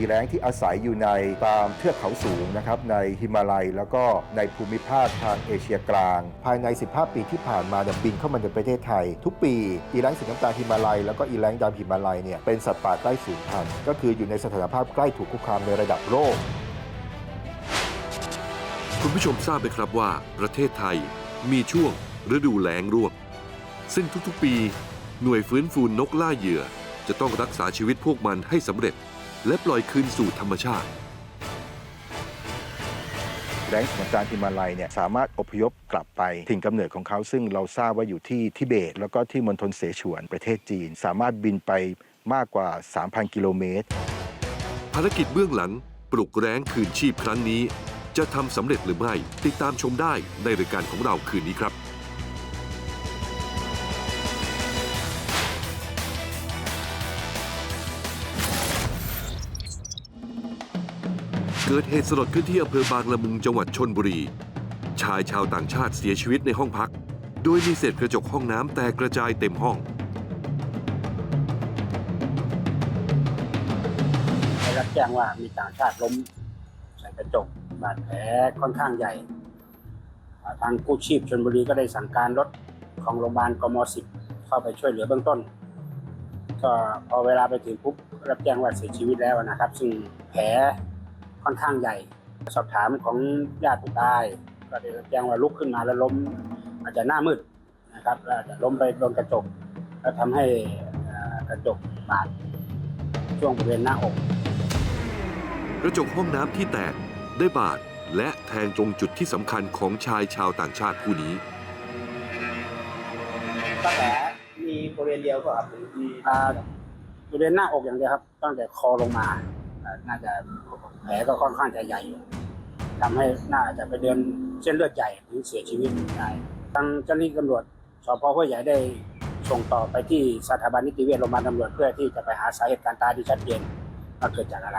ีแรงที่อาศัยอยู่ในตามเทือกเขาสูงนะครับในฮิมาลัย แล้วก็ในภูมิภาคทางเอเชียกลาง ภายใน 15 ปีที่ผ่านมาเนี่ยบินเข้ามาในประเทศไทย ทุกปีอีแรงสีน้ำตาลฮิมาลัย แล้วก็อีแรงดำฮิมาลัยเนี่ยเป็นสัตว์ป่าใกล้สูญพันธุ์ก็คืออยู่ในสถานภาพใกล้ถูกคุกคามในระดับโลกคุณผู้ชมทราบไหมครับว่า ประเทศไทยมีช่วงฤดูแล้งร่วง ซึ่งทุกๆปี หน่วยฟื้นฟูนกล่าเหยื่อ จะต้องรักษาชีวิตพวกมันให้สำเร็จ และปล่อยคืนสู่ธรรมชาติ แรงของการฮิมาลัยเนี่ยสามารถอพยพกลับไปถิ่นกำเนิดของเขาซึ่งเราทราบว่าอยู่ที่ทิเบต แล้วก็ที่มณฑลเสฉวนประเทศจีน สามารถบินไปมากกว่า 3,000 กิโลเมตร ภารกิจเบื้องหลังปลุกแร้งคืนชีพครั้งนี้ จะทำสำเร็จหรือไม่ติดตามชมได้ในรายการของเราคืนนี้ครับ เกิดเหตุสลดขึ้นที่อำเภอบางละมุงจังหวัดชนบุรี ชายชาวต่างชาติเสียชีวิตในห้องพัก โดยมีเศษกระจกห้องน้ำแตกกระจายเต็มห้อง ได้รับแจ้งว่ามีต่างชาติล้มใส่กระจกบาดแผลค่อนข้างใหญ่อ่าทางกู้ชีพชนบุรีก็ได้สั่งการรถของโรงพยาบาลกม10เข้าไปช่วยเหลือเบื้องต้น ก็พอเวลาไปถึงปุ๊บรับแจ้งว่าเสียชีวิตแล้วนะครับ ซึ่งแผล ค่อนข้างใหญ่ สอบถามของญาติผู้ตาย ก็ได้รับแจ้งว่าลุกขึ้นมาแล้วล้ม อาจจะหน้ามืดนะครับแล้วอาจจะล้มไปโดนกระจก แล้วทำให้อ่ากระจกบาดช่วงบริเวณหน้าอก กระจกห้องน้ำที่แตกได้บาดและแทงตรงจุดที่สำคัญของชายชาวต่างชาติผู้นี้บาดแผลมีบริเวณเดียวก็ครับหรือมีอ่าบริเวณหน้าอกอย่างเดียวครับ ตั้งแต่คอลงมาอ่า น่าจะแผลก็ค่อนข้างจะใหญ่อยู่ทำให้น่าจะไปเดินเส้นเลือดใหญ่ถึงเสียชีวิตได้ทางเจ้าหน้าที่ตำรวจสพห้วยใหญ่ได้ส่งต่อไปที่สถาบันนิติเวชโรงพยาบาลตำรวจเพื่อที่จะไปหาสาเหตุการตายที่ชัดเจนว่าเกิดจากอะไร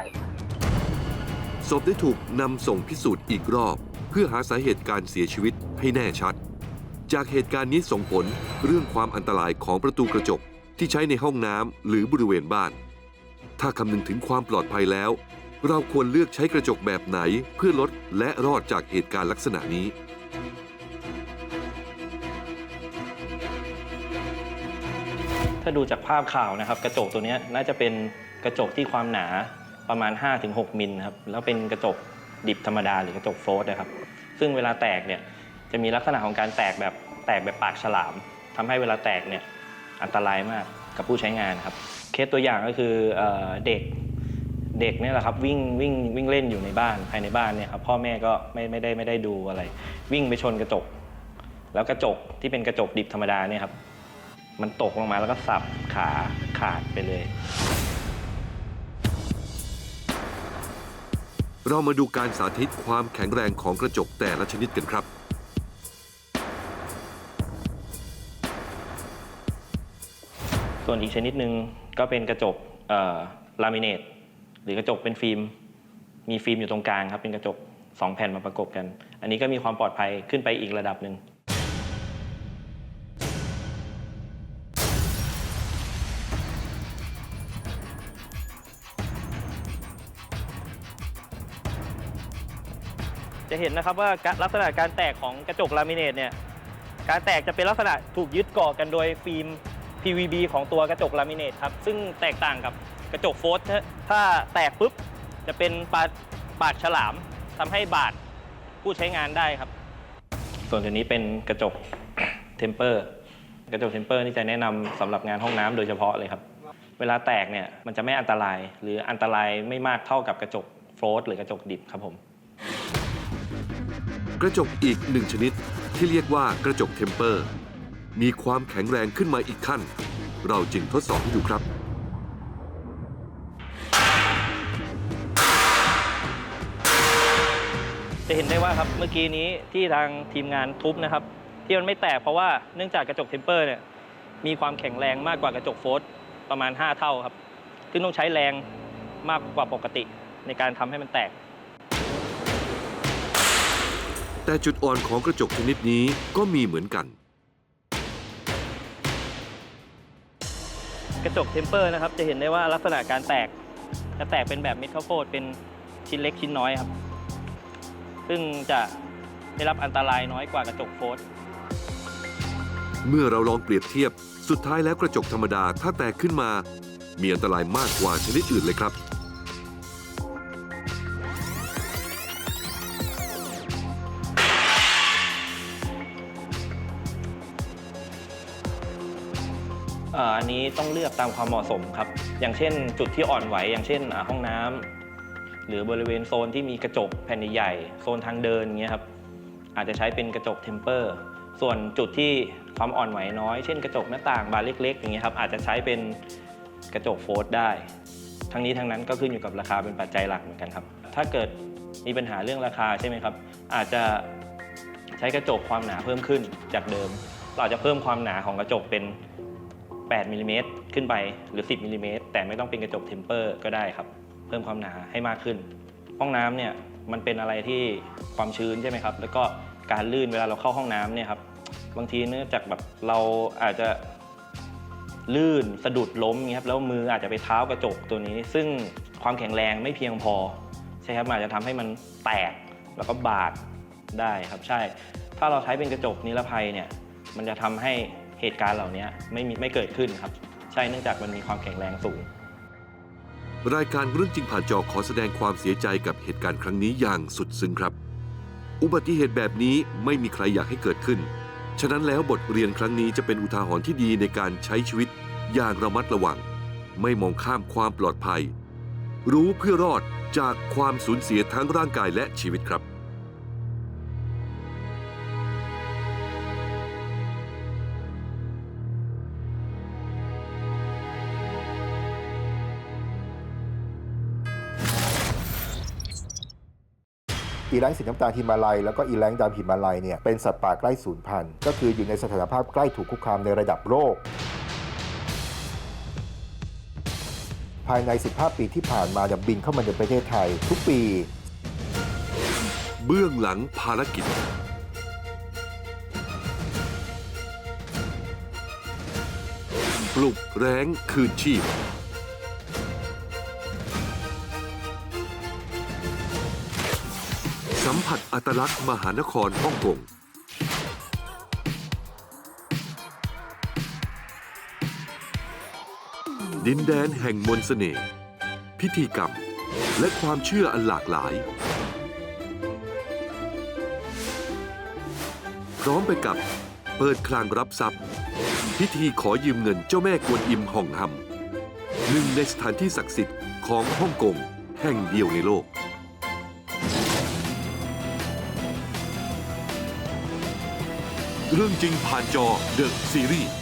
ศพได้ถูกนำส่งพิสูจน์อีกรอบ เพื่อหาสาเหตุการเสียชีวิตให้แน่ชัด จากเหตุการณ์นี้ส่งผลเรื่องความอันตรายของประตูกระจกที่ใช้ในห้องน้ำหรือบริเวณบ้าน ถ้าคำนึงถึงความปลอดภัยแล้ว เราควรเลือกใช้กระจกแบบไหนเพื่อลดและรอดจากเหตุการณ์ลักษณะนี้ ถ้าดูจากภาพข่าวนะครับ กระจกตัวนี้น่าจะเป็นกระจกที่ความหนาประมาณ 5-6 มิลครับแล้วเป็นกระจกดิบธรรมดาหรือกระจกโฟลต์นะครับ ซึ่งเวลาแตกเนี่ยจะมีลักษณะของการแตกแบบแตกแบบปากฉลามทำให้เวลาแตกเนี่ยอันตรายมากกับผู้ใช้งานครับ เคสตัวอย่างก็คือเอ่อเด็กเด็กเนี่ยแหละครับวิ่งวิ่งวิ่งเล่นอยู่ในบ้านภายในบ้านเนี่ยครับพ่อแม่ก็ไม่ไม่ได้ไม่ได้ดูอะไร วิ่งไปชนกระจก แล้วกระจกที่เป็นกระจกดิบธรรมดาเนี่ยครับมันตกลงมาแล้วก็สับขาขาดไปเลย เรามาดูการสาธิตความแข็งแรงของกระจกแต่ละชนิดกันครับส่วนอีกชนิดหนึ่ง ก็เป็นกระจกลามิเนตหรือกระจกเป็นฟิล์ม มีฟิล์มอยู่ตรงกลางครับเป็นกระจก 2 แผ่นมาประกบกัน อันนี้ก็มีความปลอดภัยขึ้นไปอีกระดับหนึ่งจะเห็นนะครับว่าลักษณะการแตกของกระจกลามิเนตเนี่ยการแตกจะเป็นลักษณะถูกยึดเกาะกันโดยฟิล์ม PVB ของตัวกระจกลามิเนตครับ ซึ่งแตกต่างกับกระจกโฟสถ้าถ้าแตกปุ๊บ จะเป็นปาดปาดฉลามทำให้บาดผู้ใช้งานได้ครับ ส่วนตัวนี้เป็นกระจกเทมเปอร์กระจกเทมเปอร์นี่จะแนะนำสำหรับงานห้องน้ำโดยเฉพาะเลยครับ เวลาแตกเนี่ยมันจะไม่อันตราย หรืออันตรายไม่มากเท่ากับกระจกโฟลตหรือกระจกดิบครับผมกระจกอีกหนึ่งชนิดที่เรียกว่ากระจกเทมเปอร์ มีความแข็งแรงขึ้นมาอีกขั้น เราจึงทดสอบให้ดูครับกจะเห็นได้ว่าครับเมื่อกี้นี้ที่ทางทีมงานทุบนะครับ ที่มันไม่แตกเพราะว่าเนื่องจากกระจกเทมเปอร์เนี่ยมีความแข็งแรงมากกว่ากระจกโฟสประมาณ 5 เท่าครับ ซึ่งต้องใช้แรงมากกว่าปกติในการทำให้มันแตก แต่จุดอ่อนของกระจกชนิดนี้ก็มีเหมือนกัน กระจกเทมเปอร์นะครับจะเห็นได้ว่าลักษณะการแตกจะแตกเป็นแบบเม็ดข้าวโพดเป็นชิ้นเล็กชิ้นน้อยครับ ซึ่งจะได้รับอันตรายน้อยกว่ากระจกโฟสเมื่อเราลองเปรียบเทียบ สุดท้ายแล้วกระจกธรรมดาถ้าแตกขึ้นมา มีอันตรายมากกว่าชนิดอื่นเลยครับ อันนี้ต้องเลือกตามความเหมาะสมครับ อย่างเช่น จุดที่อ่อนไหว อย่างเช่นห้องน้ำหรือบริเวณโซนที่มีกระจกแผ่นใหญ่โซนทางเดินเงี้ยครับอาจจะใช้เป็นกระจกเทมเปอร์ส่วนจุดที่ความอ่อนไหวน้อย เช่นกระจกหน้าต่างบานเล็ก ๆ อย่างเงี้ยครับอาจจะใช้เป็นกระจกโฟลด์ได้ ทั้งนี้ทั้งนั้นก็ขึ้นอยู่กับราคาเป็นปัจจัยหลักเหมือนกันครับ ถ้าเกิดมีปัญหาเรื่องราคาใช่ไหมครับ อาจจะใช้กระจกความหนาเพิ่มขึ้นจากเดิม เราจะเพิ่มความหนาของกระจกเป็น 8มิลลิเมตรขึ้นไปหรือ 10มิลลิเมตรแต่ไม่ต้องเป็นกระจกเทมเปอร์ก็ได้ครับ เพิ่มความหนาให้มากขึ้น ห้องน้ำเนี่ยมันเป็นอะไรที่ความชื้นใช่ไหมครับ แล้วก็การลื่นเวลาเราเข้าห้องน้ำเนี่ยครับบางทีเนื่องจากแบบเราอาจจะลื่นสะดุดล้มอย่างเงี้ยครับแล้วมืออาจจะไปเท้ากระจกตัวนี้ ซึ่งความแข็งแรงไม่เพียงพอใช่ครับอาจจะทำให้มันแตกแล้วก็บาดได้ครับใช่ ถ้าเราใช้เป็นกระจกนิรภัยเนี่ยมันจะทำให้ เหตุการณ์เหล่านี้ไม่มีไม่เกิดขึ้นครับ ใช่เนื่องจากมันมีความแข็งแรงสูง รายการเรื่องจริงผ่านจอขอแสดงความเสียใจกับเหตุการณ์ครั้งนี้อย่างสุดซึ้งครับ อุบัติเหตุแบบนี้ไม่มีใครอยากให้เกิดขึ้น ฉะนั้นแล้วบทเรียนครั้งนี้จะเป็นอุทาหรณ์ที่ดีในการใช้ชีวิตอย่างระมัดระวัง ไม่มองข้ามความปลอดภัย รู้เพื่อรอดจากความสูญเสียทั้งร่างกายและชีวิตครับ อีแรงสีน้ำตาลฮิมาลัยแล้วก็อีแรงดำฮิมาลัยเนี่ยเป็นสัตว์ป่าใกล้สูญพันธุ์ก็คืออยู่ในสถานภาพใกล้ถูกคุกคามในระดับโลกภายใน 15 ปีที่ผ่านมาเนี่ยบินเข้ามาในประเทศไทย ทุกปี เบื้องหลังภารกิจ ปลุกแรงคืนชีพ อัตลักษณ์มหานครฮ่องกงดินแดนแห่งมนต์เสน่ห์พิธีกรรม และความเชื่ออันหลากหลาย พร้อมไปกับเปิดคลางรับทรัพย์ พิธีขอยืมเงินเจ้าแม่กวนอิมห่องฮัมหนึ่งในสถานที่ศักดิ์สิทธิ์ของฮ่องกงแห่งเดียวในโลก เรื่องจริงผ่านจอเดอะซีรีส์